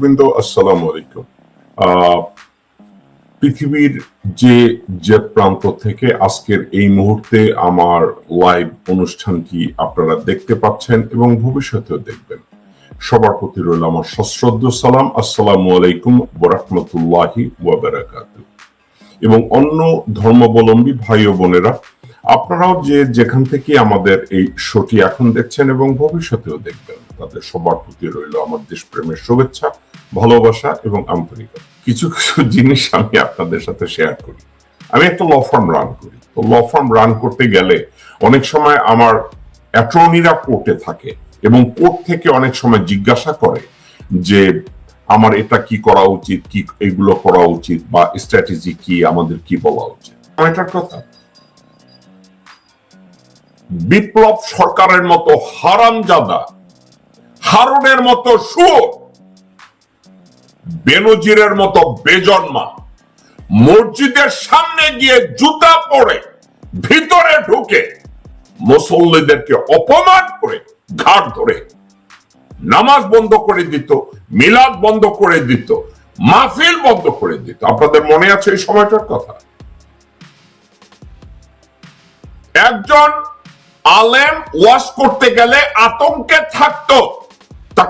বৃন্দ, আসসালামু আলাইকুম। পৃথিবীর যে যে প্রান্ত থেকে আজকের এই মুহূর্তে আমার লাইভ অনুষ্ঠানটি আপনারা দেখতে পাচ্ছেন এবং ভবিষ্যতেও দেখবেন। সবার প্রতি রইল আমার সশ্রদ্ধ সালাম, আসসালামু আলাইকুম বরহমতুল্লাহি ওয়াবারাকাতু এবং অন্য ধর্মাবলম্বী ভাই ও বোনেরা, আপনারাও যে যেখান থেকে আমাদের এই শোটি এখন দেখছেন এবং ভবিষ্যতেও দেখবেন। তাদের সবার প্রতি রইল আমার দেশপ্রেমের শুভেচ্ছা, ভালোবাসা এবং আন্তরিকতা। কিছু কিছু জিনিস আমি আপনাদের সাথে শেয়ার করি। আমি একটা ল ফার্ম রান করি। তো ল ফার্ম রান করতে গেলে অনেক সময় আমার অ্যাটর্নিরা কোর্টে থাকে এবং কোর্ট থেকে অনেক সময় জিজ্ঞাসা করে যে, আমার এটা কি করা উচিত? কি এগুলো করা উচিত? বা স্ট্র্যাটেজি কি? আমাদের কি বলা উচিত? এটার কথা। বিপ্লব সরকারের মতো হারামজাদা হারুনের মতো সুর বেনজিরের মতো বেজন্মা, মসজিদের সামনে গিয়ে জুতা পরে ভিতরে ঢুকে মুসল্লিদেরকে অপমান করে ঘাট ধরে, নামাজ বন্ধ করে দিত, মিলাদ বন্ধ করে দিত, মাহফিল বন্ধ করে দিত। আপনাদের মনে আছে এই সময়টার কথা? একজন আলেম ওয়াশ করতে গেলে আতঙ্কে থাকতো।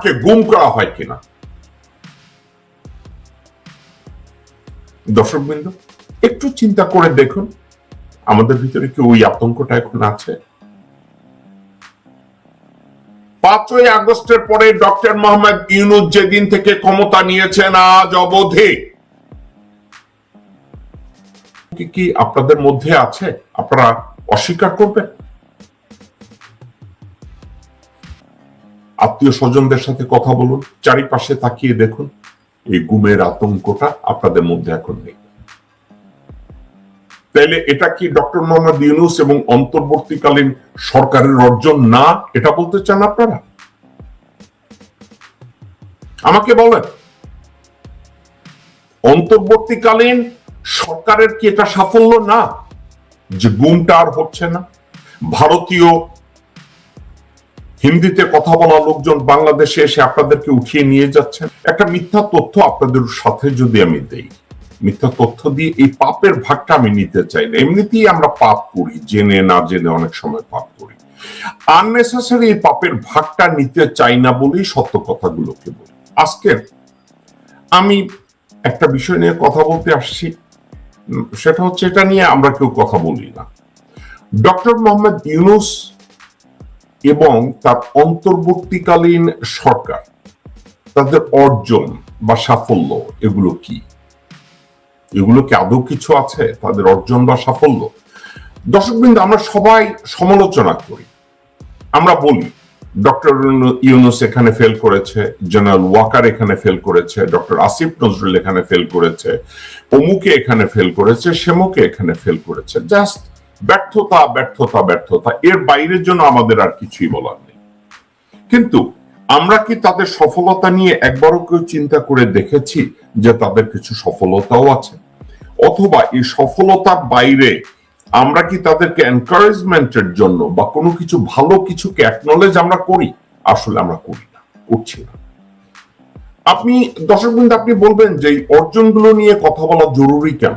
তাকে গুম করা হয় কিনা? দর্শক বিন্দু একটু চিন্তা করে দেখুন। আমাদের ভিতরে কি ওই আতঙ্কটা এখন আছে? পাঁচই আগস্টের পরে ডক্টর মোহাম্মদ ইউনুস যেদিন থেকে ক্ষমতা নিয়েছেন, আজ অবধি। কি আপনাদের মধ্যে আছে? আপনারা অস্বীকার করবেন? আত্মীয় স্বজনদের সাথে কথা বলুন, চারিপাশে তাকিয়ে দেখুন। এই গুমের আতঙ্কটা আপনাদের মধ্যে এখন নেই। তাইলে এটা কি ডক্টর মোহাম্মদ ইউনুস এবং অন্তর্বর্তীকালীন সরকারের অর্জন? না, এটা বলতে চান আপনারা? আমাকে বলেন, অন্তর্বর্তীকালীন সরকারের কি এটা সাফল্য? না, যে গুমটা আর হচ্ছে না। ভারতীয় হিন্দিতে কথা বলা লোকজন বাংলাদেশে এসে আপনাদেরকে উঠিয়ে নিয়ে যাচ্ছেন। একটা মিথ্যা তথ্য আপনাদের সাথে যদি আমি দেই, মিথ্যা তথ্য দিয়ে এই পাপের ভাগটা আমি নিতে চাই না এমনিতেই আমরা পাপ করি, জেনে না জেনে অনেক সময় পাপ করি। আননেসেসারি এই পাপের ভাগটা নিতে চাই না বলেই সত্য কথাগুলোকে বলি। আজকে আমি একটা বিষয় নিয়ে কথা বলতে আসছি। সেটা হচ্ছে এটা নিয়ে আমরা কেউ কথা বলি না। ডক্টর মোহাম্মদ ইউনুস এবং তার অন্তর্বর্তীকালীন সরকার, তাদের অর্জন বা সাফল্য, এগুলো কি? এগুলো কি আদৌ কিছু আছে? তাদের অর্জন বা সাফল্য? দর্শকবৃন্দ, আমরা সবাই সমালোচনা করি। আমরা বলি, ডক্টর ইউনুস এখানে ফেল করেছে, জেনারেল ওয়াকার এখানে ফেল করেছে, ডক্টর আসিফ নজরুল এখানে ফেল করেছে, অমুকে এখানে ফেল করেছে সেমুকে এখানে ফেল করেছে। জাস্ট ব্যর্থতা ব্যর্থতা ব্যর্থতা। এর বাইরের জন্য আমাদের আর কিছুই বলার নেই। কিন্তু আমরা কি তাদের সফলতা নিয়ে একবারও কেউ চিন্তা করে দেখেছি যে তাদের কিছু সফলতাও আছে? অথবা এই সফলতার বাইরে আমরা কি তাদেরকে এনকারেজমেন্টের জন্য বা কোনো কিছু ভালো কিছুকে অ্যাকনলেজ আমরা করি? আসলে আমরা করি না, করছি না। আপনি, দর্শক আপনি বলবেন যে অর্জনগুলো নিয়ে কথা বলা জরুরি কেন?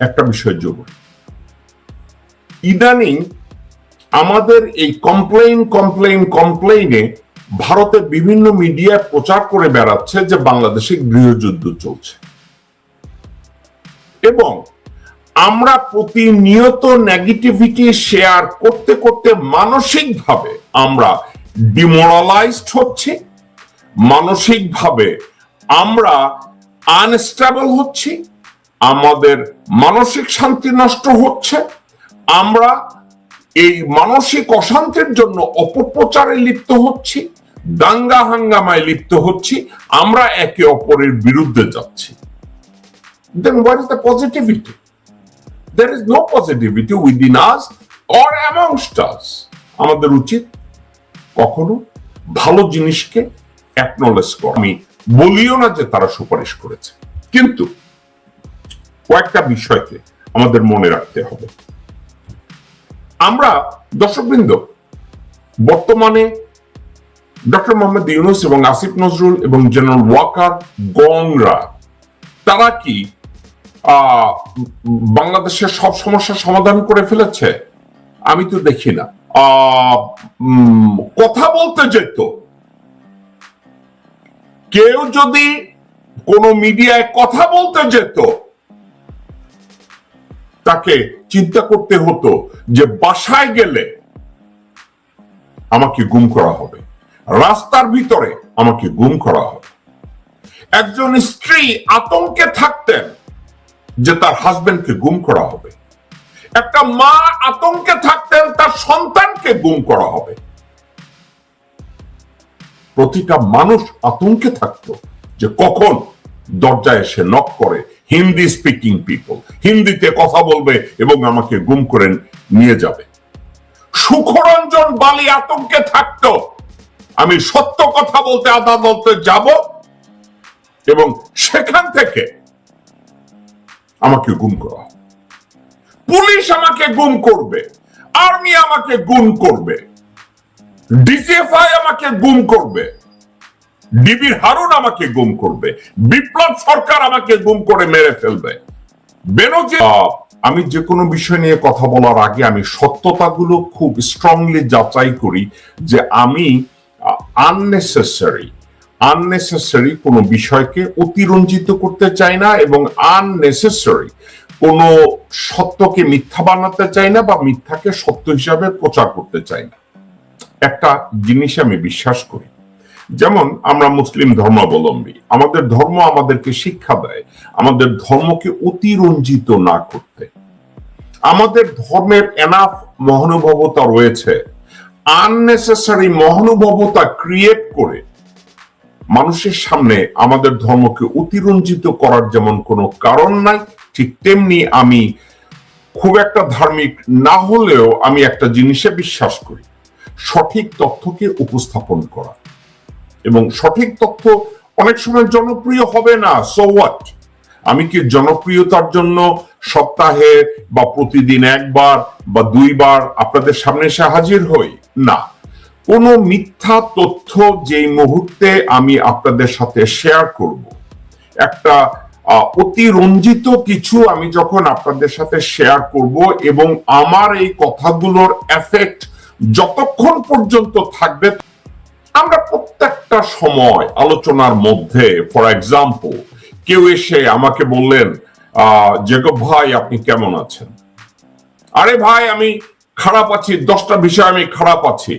একটা বিষয় জরুরি। ইদানিং আমাদের এই কমপ্লেইন কমপ্লেইন কমপ্লেইনে ভারতের বিভিন্ন মিডিয়ায় প্রচার করে বেড়াচ্ছে যে বাংলাদেশে গৃহযুদ্ধ চলছে। এবং আমরা প্রতিনিয়ত নেগেটিভিটি শেয়ার করতে করতে মানসিকভাবে আমরা ডিমোরালাইজড হচ্ছি। মানসিকভাবে আমরা আনস্টেবল হচ্ছি। আমাদের মানসিক শান্তি নষ্ট হচ্ছে। আমরা এই মানসিক অশান্তির জন্য অপপ্রচারে লিপ্ত হচ্ছি, দাঙ্গা হাঙ্গামায় লিপ্ত হচ্ছি, আমরা একে অপরের বিরুদ্ধে যাচ্ছি is the positivity? There is no positivity within us or amongst us. আমাদের উচিত কখনো ভালো জিনিসকে অ্যাকনলেজ করা আমি বলিও না যে তারা সুপারিশ করেছে কিন্তু কয়েকটা বিষয়কে আমাদের মনে রাখতে হবে আমরা দর্শকবৃন্দ, বর্তমানে ডক্টর মোহাম্মদ ইউনুস এবং আসিফ নজরুল এবং জেনারেল ওয়াকার গংরা, তারা কি বাংলাদেশের সব সমস্যার সমাধান করে ফেলেছে? আমি তো দেখি না। কথা বলতে যেত। কেউ যদি কোন মিডিয়ায় কথা বলতে যেত তাকে চিন্তা করতে হতো যে বাসায় গেলে আমাকে গুম করা হবে। রাস্তার ভিতরে আমাকে গুম করা হবে। একজন স্ত্রী আতঙ্কে থাকতেন যে তার হাজবেন্ডকে গুম করা হবে। একটা মা আতঙ্কে থাকতেন তার সন্তানকে গুম করা হবে। প্রতিটা মানুষ আতঙ্কে থাকতো যে কখন দরজায় এসে নক করে, হিন্দি স্পিকিং পিপল হিন্দিতে কথা বলবে এবং আমাকে গুম করে নিয়ে যাবে। সুখরঞ্জন বালি আতঙ্কে থাকতো। আমি সত্য কথা বলতে, আদালতে যাব এবং সেখান থেকে আমাকে গুম করা পুলিশ আমাকে গুম করবে, আর্মি আমাকে গুম করবে ডিজিএফআই আমাকে গুম করবে। ডিবির হারুন আমাকে গুম করবে। বিপ্লব সরকার আমাকে গুম করে মেরে ফেলবে। বেনজির আমি যে কোনো বিষয় নিয়ে কথা বলার আগে আমি সত্যতাগুলো খুব স্ট্রংলি যাচাই করি যে আমি আননেসেসারি আননেসেসারি কোনো বিষয়কে অতিরঞ্জিত করতে চাই না এবং আননেসেসারি কোনো সত্যকে মিথ্যা বানাতে চাই না বা মিথ্যাকে সত্য হিসাবে প্রচার করতে চাই না। একটা জিনিস আমি বিশ্বাস করি। যেমন আমরা মুসলিম ধর্মাবলম্বী, আমাদের ধর্ম আমাদেরকে শিক্ষা দেয়, আমাদের ধর্মকে অতিরঞ্জিত না করতে। আমাদের ধর্মের এনাফ মহানুভবতা রয়েছে। আননেসেসারি মহানুভবতা ক্রিয়েট করে মানুষের সামনে আমাদের ধর্মকে অতিরঞ্জিত করার যেমন কোনো কারণ নাই, ঠিক তেমনি আমি খুব একটা ধার্মিক না হলেও আমি একটা জিনিসে বিশ্বাস করি, সঠিক তথ্যকে উপস্থাপন করা। এবং সঠিক তথ্য অনেক সময় জনপ্রিয় হবে না সো হোয়াট আমি কি জনপ্রিয়তার জন্য সপ্তাহে বা প্রতিদিন একবার বা দুইবার আপনাদের সামনে এসে হাজির হই? না। কোনো মিথ্যা তথ্য যেই মুহূর্তে আমি আপনাদের সাথে শেয়ার করব। একটা অতিরঞ্জিত কিছু আমি যখন আপনাদের সাথে শেয়ার করব এবং আমার এই কথাগুলোর এফেক্ট যতক্ষণ পর্যন্ত থাকবে আমরা প্রত্যেকটা সময় আলোচনার মধ্যে ফর এক্সাম্পল কেউ এসে আমাকে বললেন জেকব ভাই, আপনি কেমন আছেন? আরে ভাই, আমি খারাপ আছি, দশটা বিষয় আমি খারাপ আছি।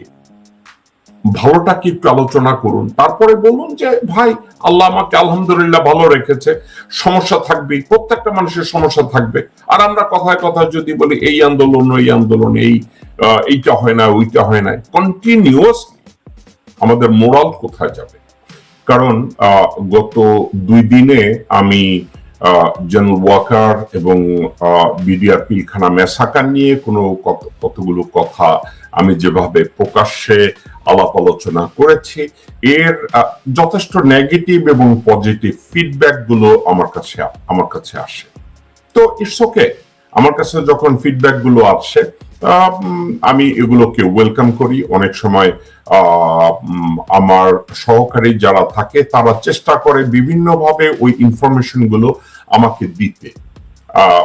ভালোটা কি একটু আলোচনা করুন। তারপরে বলুন যে, ভাই, আল্লাহ আমাকে আলহামদুলিল্লাহ ভালো রেখেছে, সমস্যা থাকবে, প্রত্যেকটা মানুষের সমস্যা থাকবে। আর আমরা কথায় কথায় যদি বলি, এই আন্দোলন, ওই আন্দোলন, এই এইটা হয় না, ওইটা হয় না কন্টিনিউয়াসলি আমাদের মোরাল কোথায় যাবে? কারণ গত দুই দিনে আমি জেনারেল ওয়াকার এবং বিডিআর পিলখানা মেসাকার নিয়ে কোনো কতগুলো কথা আমি যেভাবে প্রকাশ্যে আলাপ আলোচনা করেছি, এর যথেষ্ট নেগেটিভ এবং পজিটিভ ফিডব্যাকগুলো আমার কাছে আমার কাছে আসে। তো ইটস ওকে আমার কাছে যখন ফিডব্যাকগুলো আসে আমি এগুলোকে ওয়েলকাম করি। অনেক সময় আমার সহকারী যারা থাকে, তারা চেষ্টা করে বিভিন্নভাবে ওই ইনফরমেশনগুলো আমাকে দিতে।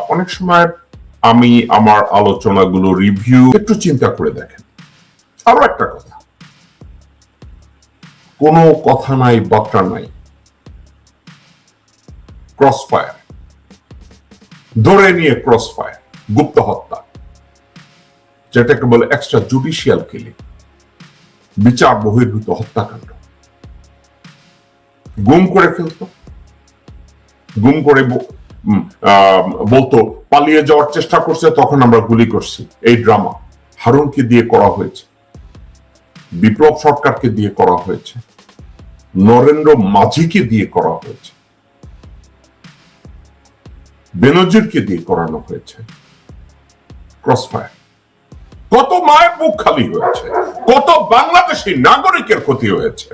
অনেক সময় আমি আমার আলোচনাগুলো রিভিউ একটু চিন্তা করে দেখেন। আরও একটা কথা। কোনো কথা নাই, বার্তা নাই। ক্রস ফায়ার ধরে নিয়ে ক্রস ফায়ার গুপ্ত হত্যা। যেটাকে বলে এক্সট্রা জুডিশিয়াল কিলিং বিচার বহির্ভূত হত্যাকাণ্ড। গুম করে ফেলতো। গুম করে বলতো, পালিয়ে যাওয়ার চেষ্টা করছে, তখন আমরা গুলি করছি। এই ড্রামা হারুনকে দিয়ে করা হয়েছে। বিপ্লব সরকারকে দিয়ে করা হয়েছে। নরেন্দ্র মাঝিকে দিয়ে করা হয়েছে। বেনজিরকে দিয়ে করানো হয়েছে। ক্রসফায়ার মায়ের বুক খালি হয়েছে। কত বাংলাদেশি নাগরিকের ক্ষতি হয়েছে।